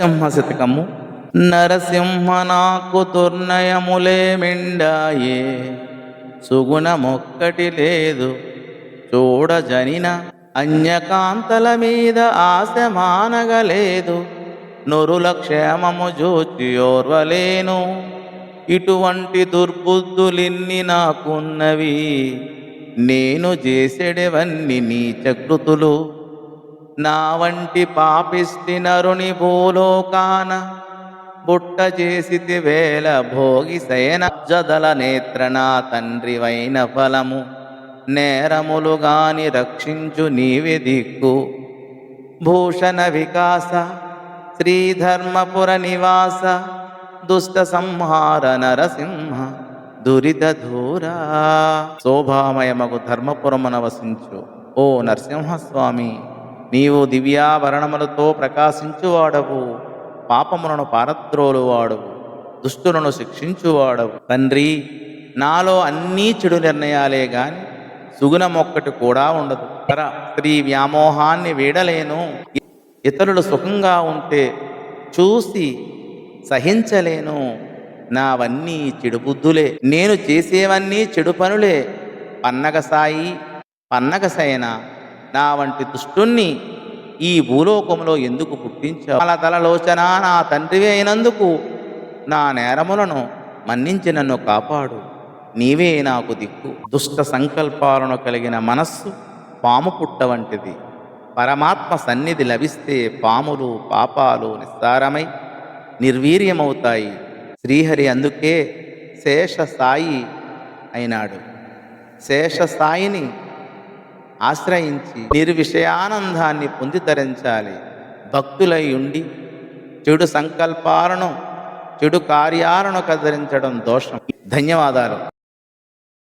సింహశతకము నరసింహ నాకు దుర్నయములే మిండాయే. సుగుణమొక్కటి లేదు. చూడజనిన అన్యకాంతల మీద ఆశ మానగలేదు. నొరుల క్షేమము జోచియోర్వలేను ఇటువంటి దుర్బుద్ధులిన్ని నాకున్నవి. నేను చేసేడవన్నీ నీచకృతులు నా వంటి పాపిష్టి నరుని భూలోకాన బుట్ట చేసితి వేల భోగి శయన జదల నేత్ర నా తండ్రివైన ఫలము. నేరములు గాని రక్షించు నీవే దిక్కు. భూషణ వికాస శ్రీధర్మపుర నివాస దుష్ట సంహార నరసింహ దురిత ధూరా. శోభామయమగు ధర్మపురమున వసించు ఓ నరసింహస్వామి. నీవు దివ్యాభరణములతో ప్రకాశించువాడవు పాపములను పారద్రోలువాడవు దుష్టులను శిక్షించువాడవు. తండ్రి నాలో అన్నీ చెడు నిర్ణయాలే గాని సుగుణమొక్కటి కూడా ఉండదు. పర స్త్రీ వ్యామోహాన్ని వీడలేను. ఇతరులు సుఖంగా ఉంటే చూసి సహించలేను. నావన్నీ చెడు బుద్ధులే. నేను చేసేవన్నీ చెడు పనులే. పన్నగ సాయి పన్నగ నా వంటి దుష్టుణ్ణి ఈ భూలోకంలో ఎందుకు పుట్టించావు? అలా తలలోచన నా తండ్రివే అయినందుకు నా నేరములను మన్నించి నన్ను కాపాడు. నీవే నాకు దిక్కు. దుష్ట సంకల్పాలను కలిగిన మనస్సు పాము పుట్ట వంటిది. పరమాత్మ సన్నిధి లభిస్తే పాములు పాపాలు నిస్సారమై నిర్వీర్యమవుతాయి. శ్రీహరి అందుకే శేష సాయి అయినాడు. శేష సాయిని ఆశ్రయించి నిర్విషయానందాన్ని పొంది తరించాలి. భక్తులై ఉండి చెడు సంకల్పాలను చెడు కార్యాలను కదిలించడం దోషం. ధన్యవాదాలు.